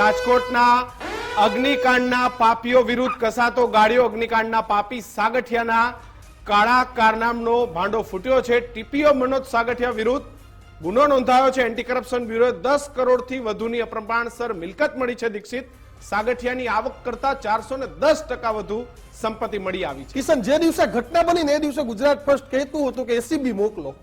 રાજકોટના અગ્નિકાંડના પાપીઓ વિરુદ્ધ કસાતો ગાડીઓ અગ્નિકાંડના પાપી સાગઠિયાના કાળા કારનામનો ભાંડો ફૂટ્યો છે. ટીપીઓ મનોજ સાગઠિયા વિરુદ્ધ ગુનો નોંધાયો છે. એન્ટી કરપ્શન બ્યુરોએ દસ કરોડથી વધુની અપ્રમાણસર મિલકત મળી છે દીક્ષિત. સાગઠિયાની આવક કરતા ચારસો ને દસ ટકા વધુ સંપત્તિ મળી આવી છે. કિશન જે દિવસે ઘટના બની ને એ દિવસે ગુજરાત ફર્સ્ટ કહેતું હતું કે એસીબી મોકલો.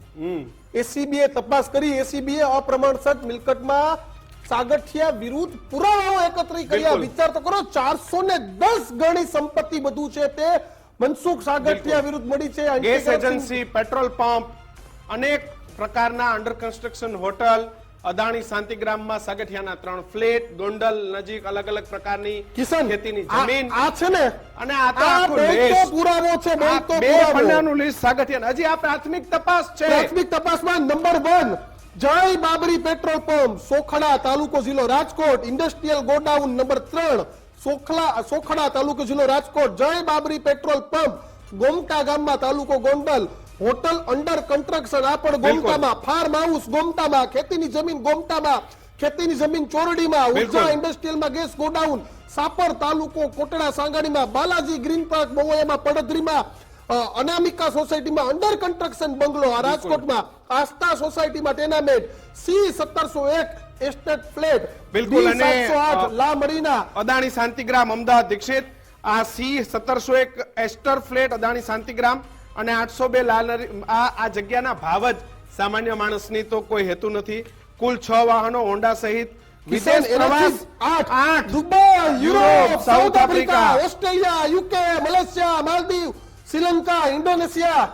એસીબી એ તપાસ કરી. એસીબી એ અપ્રમાણસર મિલકતમાં સાગઠિયા વિરુદ્ધ પુરાવાઓ એકત્રિત કર્યા. વિચાર તો કરો ચારસો ને દસ ગણી સંપત્તિ બધું છે તે. મનસુખ સાગઠિયા વિરુદ્ધ મળી છે. ગેસ એજન્સી પેટ્રોલ પંપ અનેક પ્રકારના અંડર કન્સ્ટ્રક્શન હોટલ અદાણી શાંતિગ્રામમાં સાગઠિયાના ત્રણ ફ્લેટ ગોંડલ નજીક અલગ અલગ પ્રકારની કિસાન ખેતીની જમીન. આ છે ને? અને આ તો આખો દેશ પુરાવો છે બે પુરાવો. પન્નાનું લિસ્ટ સાગઠિયા હજી આ પ્રાથમિક તપાસ છે. પ્રાથમિક તપાસમાં નંબર વન જય બાબરી પેટ્રોલ પંપ સોખડા તાલુકો જિલ્લો રાજકોટ ઇન્ડસ્ટ્રીયલ ગોડાઉન નંબર ત્રણ સોખલા સોખડા તાલુકો જિલ્લો રાજકોટ જય બાબરી પેટ્રોલ પંપ ગોમટા ગામમાં તાલુકો ગોંડલ હોટલ અંડર કન્સ્ટ્રક્શન આ પણ ગોમટામાં ફાર્મ હાઉસ ગોમટામાં ખેતીની જમીન ગોમટામાં ખેતીની જમીન ચોરડીમાં. ઊર્જા ઇન્ડસ્ટ્રીયલમાં ગેસ ગોડાઉન સાપર તાલુકો કોટડા સાંગાણીમાં બાલાજી ગ્રીન પાર્ક બહુ પડદરીમાં અનામિકા સોસાયટીમાં અંડર કન્સ્ટ્રક્શન બંગલો આ રાજકોટમાં. આસ્થા સોસાયટીમાં ટેનામેન્ટ સી સત્તરસો એક એસ્ટેટ ફ્લેટ બિલકુલ, અને, લા મરીના અદાણી શાંતિગ્રામ અમદાવાદ દીક્ષિત. આ સી સત્તરસો એક એસ્ટર ફ્લેટ અદાણી શાંતિગ્રામ અને આઠસો બે લાલ આ આ જગ્યાના ભાવ જ સામાન્ય માણસની તો કોઈ હેતુ નથી. કુલ છ વાહનો હોન્ડા સહિત વિદેશ પ્રવાસ આઠ. આઠ. Dubai Europe, South Africa, Australia UK Malaysia Maldives. Sri Lanka Indonesia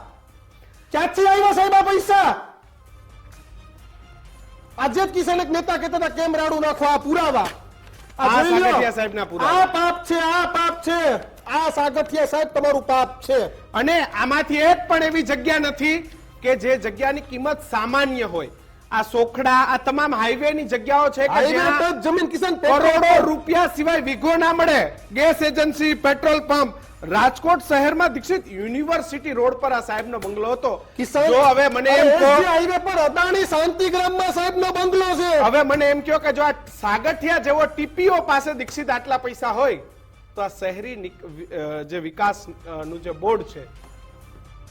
ક્યાંથી આવ્યા સાહેબ આ પૈસા? આજે જ કિસાન એક નેતા કહેતા હતા કેમ રાડું નાખો? આ પુરાવા. આ પાપ છે આ પાપ છે. આ સાગઠિયા સાહેબ તમારું પાપ છે. અને આમાંથી એક પણ એવી જગ્યા નથી કે જે જગ્યાની કિંમત સામાન્ય હોય. આ સોખડા આ તમામ હાઈવે ની જગ્યાઓ છે જમીન કિસાન કરોડો રૂપિયા સિવાય વિગો ના મળે. Gas agency petrol pump Rajkot શહેરમાં દીક્ષિત યુનિવર્સિટી રોડ પર આ સાહેબનો બંગલો હતો. જો હવે મને એમ કહો હાઈવે પર અદાણી શાંતિગ્રામમાં સાહેબનો બંગલો છે. હવે મને એમ કહો કે જો આ સાગઠિયા જેવો ટીપીઓ પાસે દીક્ષિત આટલા પૈસા હોય તો આ શહેરી જે વિકાસનું જે બોર્ડ છે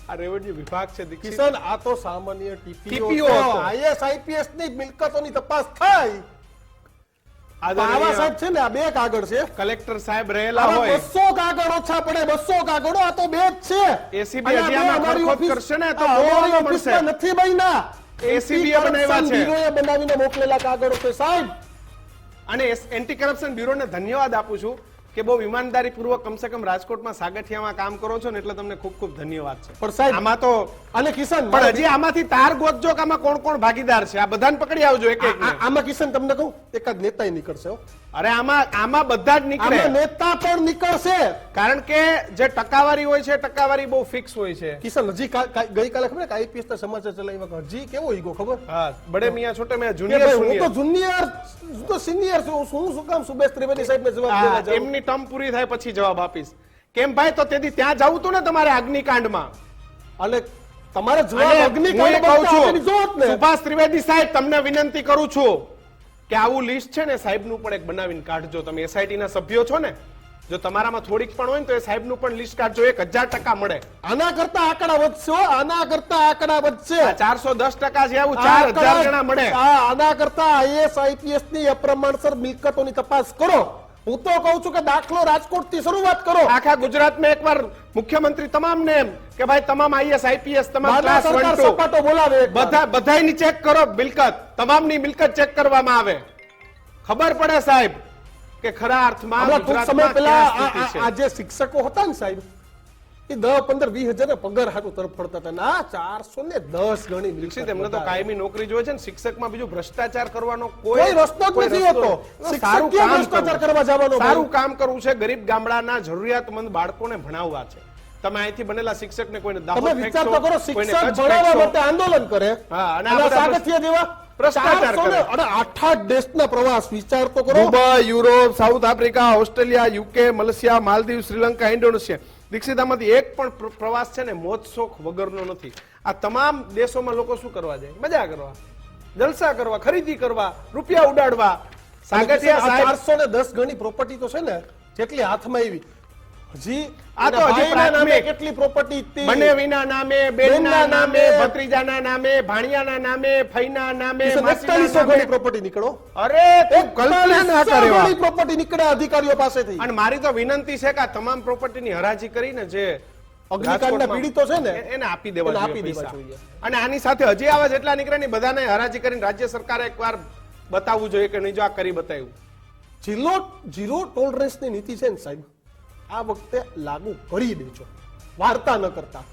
આ રેવન્યુ વિભાગ છે દીક્ષિત. કિશન આ તો સામાન્ય ટીપીઓ આઈએસ આઈપીએસની મિલકતોની તપાસ થાય. આદરણીય સાહેબ છે ને આ બે કાગળ છે. કલેક્ટર સાહેબ રહેલા હોય. બસો કાગળ ઓછા પડે બસો કાગળો આ તો બે જ છે. એસીબી અમારી ઓફિસ- કરશે ને તો આગળ મળશે. નથી બન્યા. એસીબી બનાવ્યા છે. બીરોએ બનાવીને મોકલેલા કાગળો છે સાહેબ. અને એન્ટી કરપ્શન બ્યુરોને ધન્યવાદ આપું છું. કે બહુ ઈમાનદારી પૂર્વક કમસે કમ રાજકોટમાં સાગઠિયામાં કામ કરો છો ને એટલે તમને ખૂબ ખૂબ ધન્યવાદ છે. પણ સાહેબ આમાં તો અને કિશન પણ હજી આમાંથી તાર ગોતજો કે આમાં કોણ કોણ ભાગીદાર છે? આ બધાને પકડી આવજો એક એક આમાં કિશન તમને કહું એકાદ નેતા નીકળશે. અરે આમાં આમાં બધા જ નીકળે. નેતા પણ નીકળશે. કારણ કે જે ટકાવારી હોય છે ટકાવારી બહુ ફિક્સ હોય છે. કિશન હજી ગઈકાલે ખબર કે આઈપીએસ ના સમાચાર ચલાવ્યા હજી કેવો ઈગો ખબર? હા બડે મિયા છોટે મેં જુનિયર હું તો જુનિયર તો સિનિયર છું. હું શું કામ સુબેશ ત્રિવેદી સાહેબને જવાબ દેવા? એમની ટર્મ પૂરી થાય પછી જવાબ આપીશ. કેમ ભાઈ તો તેથી ત્યાં જવું તું ને તમારે અગ્નિકાંડમાં. અને તમારે જવાબ અગ્નિકાંડ કહું છું, ને. સુભાષ ત્રિવેદી સાહેબ તમને વિનંતી કરું છું. કે આવું લિસ્ટ છે ને સાહેબનું પણ એક બનાવીને કાઢજો. તમે એસઆઈટીના સભ્યો છો ને જો તમારામાં થોડીક પણ હોય ને તો એ સાહેબનું પણ લિસ્ટ કાઢજો. એક હજાર ટકા મળે. આના કરતા આંકડા વધશે આના કરતા આંકડા વધશે. ચારસો દસ ટકા છે આવું ચાર હજાર જણા મળે. આના કરતા આઈએસ આઈપીએસની અપ્રમાણસર મિલકતોની તપાસ કરો. હું તો કહું છું કે દાખલો રાજકોટથી શરૂઆત કરો. આખા ગુજરાતમાં એકવાર મુખ્યમંત્રી તમામ ને એમ કે ભાઈ તમામ આઈએસ આઈપીએસ તમામ ક્લાસ વન સરકાર ટુ સપાટો બોલાવે. બધા બધાયની ચેક કરો મિલકત. તમામની મિલકત ચેક કરવામાં આવે. ખબર પડે સાહેબ કે ખરા અર્થમાં ટૂંક સમય પહેલા આ- જે શિક્ષકો હતા ને સાહેબ એ દસ પંદર વીસ હજાર ના પગાર હાટું તરફડતા હતા. ના ચારસો ને દસ ગણી મિલકત એમને તો કાયમી નોકરી જોઈએ છે ને શિક્ષકમાં બીજું ભ્રષ્ટાચાર કરવાનો કોઈ રસ્તો જ નથી હોતો. સારું ભ્રષ્ટાચાર કરવા જવાનો સારું કામ કરવું છે ગરીબ ગામડાના જરૂરિયાતમંદ બાળકોને ભણાવવા છે. તમે અહીંથી બનેલા શિક્ષકને કોઈને વિચાર તો કરો શિક્ષક ભણાવવા માટે આંદોલન કરે હા, અને અને આ બધા સાગઠિયા જેવા ભ્રષ્ટાચાર કરે. અને આઠ આઠ દેશના પ્રવાસ વિચાર તો કરો. Dubai Europe South Africa Australia UK Malaysia Maldives Sri Lanka Indonesia. Dixit આમાંથી એક પણ પ્રવાસ છે ને મોજ શોખ વગરનો નથી. આ તમામ દેશોમાં લોકો શું કરવા જાય? મજા કરવા. જલસા કરવા ખરીદી કરવા રૂપિયા ઉડાડવા. સાગઠિયા ચારસો ને દસ ગણી પ્રોપર્ટી તો છે ને જેટલી હાથમાં આવી. હજી આ તો ભાઈના નામે કેટલી પ્રોપર્ટી હતી? બંને વિના નામે બેનના નામે ભત્રીજાના નામે ભાણિયાના નામે ફઈના નામે માસીના નામે. પ્રોપર્ટી નીકળો. અરે તું કલ્પના ના કરે વાત. પ્રોપર્ટી નીકળે અધિકારીઓ પાસેથી. અને મારી તો વિનંતી છે કે આ તમામ પ્રોપર્ટીની હરાજી કરીને જે અગ્નિકાંડના પીડિતો છે ને, એને આપી દેવા આપી દેવા જોઈએ. અને આની સાથે હજી આવા જેટલા નીકળે ને બધાને હરાજી કરીને રાજ્ય સરકારે એકવાર બતાવવું જોઈએ કે નહીં જો આ કરી બતાવ્યું. જીરો ઝીરો ટોલરન્સની નીતિ છે ને સાહેબ. આ વખતે લાગુ કરી દેજો. વાર્તા ન કરતા.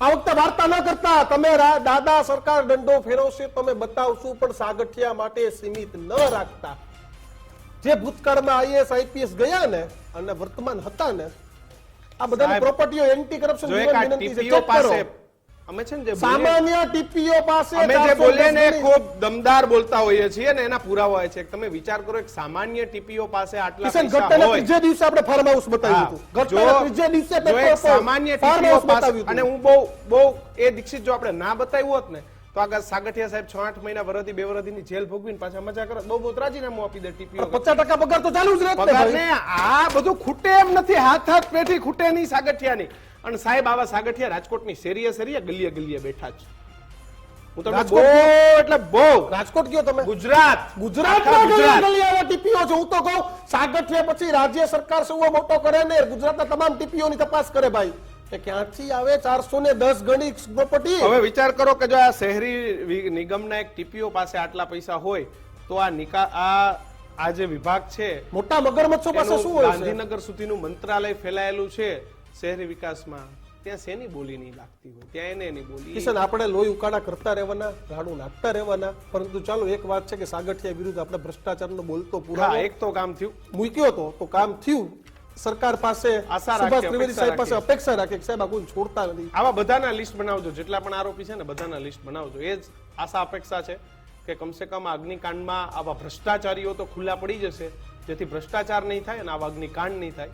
આ વખતે વાર્તા ન કરતા. તમે દાદા સરકાર દંડો ફેરવશે તમે બતાવશું પણ સાગઠિયા માટે સીમિત ન રાખતા. જે ભૂતકાળમાં આઈએસ આઈપીએસ ગયા ને અને વર્તમાન હતા ને આ બધાની પ્રોપર્ટીઓ એન્ટી કરપ્શન વિનંતી છે. ચેક કરો. અમે છે ને સામાન્ય ટીપીઓ પાસે અમે જે બોલીએ ને ખૂબ દમદાર બોલતા હોઈએ છીએ ને એના પુરાવા હોય છે. તમે વિચાર કરો એક સામાન્ય ટીપીઓ પાસે આટલા પૈસા હોય ત્રીજે દિવસે આપણે ફાર્મ હાઉસ બતાવ્યું હતું. ત્રીજે દિવસે સામાન્ય ટીપીઓ પાસે બતાવ્યું અને હું બહુ બહુ એ દીક્ષિત જો આપણે ના બતાવ્યું હોત ને તો આગળ સાગઠિયા સાહેબ છ આઠ મહિના વરદી બે વરદીની જેલ ભોગવીને પાછા મજા કરે. બહુ બહુ રાજીનામું આપી દે ટીપીઓ પચાસ ટકા પગાર તો ચાલુ જ રહે ને. ને આ બધું ખૂટે એમ નથી. હાથ હાથ પેઠી ખૂટે નહીં સાગઠિયાની. અને સાહેબ આવા સાગઠિયા રાજકોટની શેરીએ શેરીએ ગલીએ ગલીએ બેઠા છે હું તમને બહુ રાજકોટ- એટલે બહુ. રાજકોટ ગયો તમે? ગુજરાત. ગુજરાત. ટીપીઓ છે. હું તો કહું સાગઠિયા પછી રાજ્ય સરકાર શું મોટો કરે ને? ગુજરાતના તમામ ટીપીઓની તપાસ કરે ભાઈ. કે ક્યાંથી આવે? ચારસો ને દસ ગણી પ્રોપર્ટી હવે વિચાર કરો કે જો આ શહેરી નિગમના એક ટીપીઓ પાસે આટલા પૈસા હોય તો આ નિકા આ આ જે વિભાગ છે મોટા મગરમચ્છો પાસે શું હોય ગાંધીનગર સુધીનું મંત્રાલય ફેલાયેલું છે શહેરી વિકાસમાં. ત્યાં શેની બોલી નહીં લાગતી હોય? ત્યાં એને એની બોલી કિશન આપણે લોહી ઉકાળા કરતા રહેવાના રાડું નાખતા રહેવાના પરંતુ ચાલો એક વાત છે કે સાગઠિયા વિરુદ્ધ આપણે ભ્રષ્ટાચારનો બોલતો પૂરા એક તો કામ થયું. મૂક્યો તો તો કામ થયું. સરકાર પાસે આશા સુભાષ ત્રિવેદી સાહેબ પાસે અપેક્ષા રાખે કે સાહેબ આ કોઈ છોડતા નથી. આવા બધાના લિસ્ટ બનાવજો જેટલા પણ આરોપી છે ને બધાના લિસ્ટ બનાવજો. એ જ આશા અપેક્ષા છે કે કમસે કમ અગ્નિકાંડમાં આવા ભ્રષ્ટાચારીઓ તો ખુલ્લા પડી જશે. જેથી ભ્રષ્ટાચાર નહીં થાય અને આવા અગ્નિકાંડ નહીં થાય.